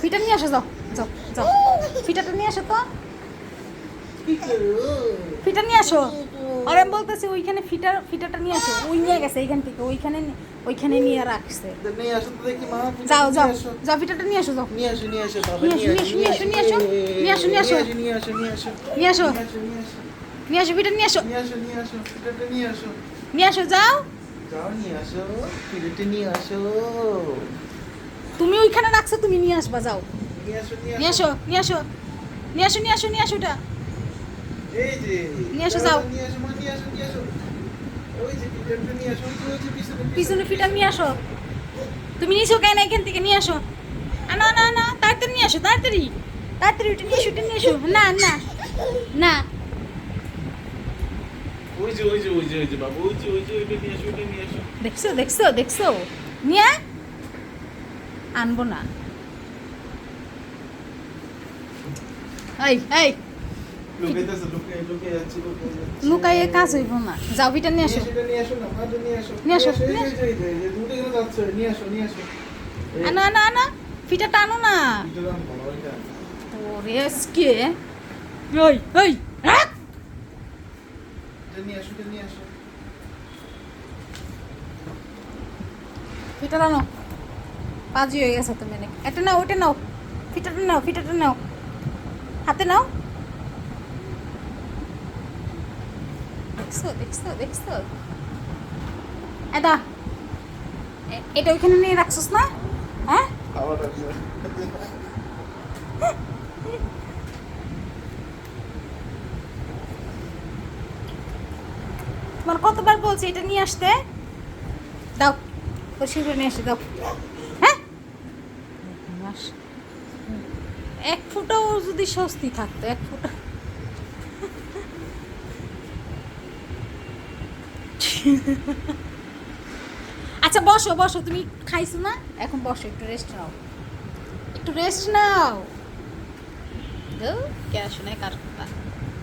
Fitter নিয়ে আসো যাও যাও যাও ফিটারটা নিয়ে আসো তো ফিটার নিয়ে আসো আর আমি বলতেছি ওইখানে ফিটার ফিটারটা নিয়ে আসো ওই নিয়ে গেছে এইখান থেকে ওইখানে ওইখানে নিয়ে রাখছে নিয়ে আসো তো দেখি মা যাও যাও। যাও ফিটারটা নিয়ে আসো যাও নিয়ে আসো নিয়ে আসো বাবা নিয়ে আসো, নিয়ে আসো, নিয়ে আসো, নিয়ে আসো, নিয়ে আসো। নিয়ে আসো নিয়ে আসো নিয়ে আসো নিয়ে আসো নিয়ে আসো নিয়ে আসো নিয়ে আসো নিয়ে আসো নিয়ে আসো নিয়ে আসো নিয়ে আসো যাও যাও নিয়ে আসো ফিটারটা নিয়ে আসো তুমি ওইখানে রাখছো তুমি নিয়ে আসবা যাও নিয়ে আসো নিয়ে আসো নিয়ে আসো নিয়ে আসো নিয়ে আসো ওটা নিয়ে আসো, যাও। আসো আসো আসো আসো পিছনে ফিটার নিয়ে আসো তুমি নিয়েছো কেন এখান থেকে নিয়ে আসো আনো না না তাড়াতাড়ি নিয়ে আসো তাড়াতাড়ি তাড়াতাড়ি ওটা নিয়ে ওটা নিয়ে এসো না না না আসো আসো দেখছ দেখছ দেখছ নিয়ে আনব না। এই এই। লুকাইয়ে কাজ হইব না। যাও ফিটার নিয়ে আসো। নিয়ে আসো নিয়ে আনো আনো আনো। ফিটারটা আনো না। ওরে কে ওই ওই রাখ। এটা পাজি হয়ে গেছে তুমি নাকি? এটা নাও ওটা নাও। ফিটাটা নাও ফিটাটা নাও। হাতে নাও। দেখছ দেখছ এটা এটা ওইখানে নিয়ে রাখছিস না? হ্যাঁ? তোমার কতবার বলছি এটা নিয়ে আসতে? দাও পরিষ্কার করে নিয়ে আসে দাও। আস। এক ফুটাও যদি স্বস্তি থাকতো, এক ফুটা। আচ্ছা বসো বসো, তুমি খাইছো না? এখন বসো, একটু রেস্ট নাও। একটু রেস্ট নাও। কে শোনায় কার কথা।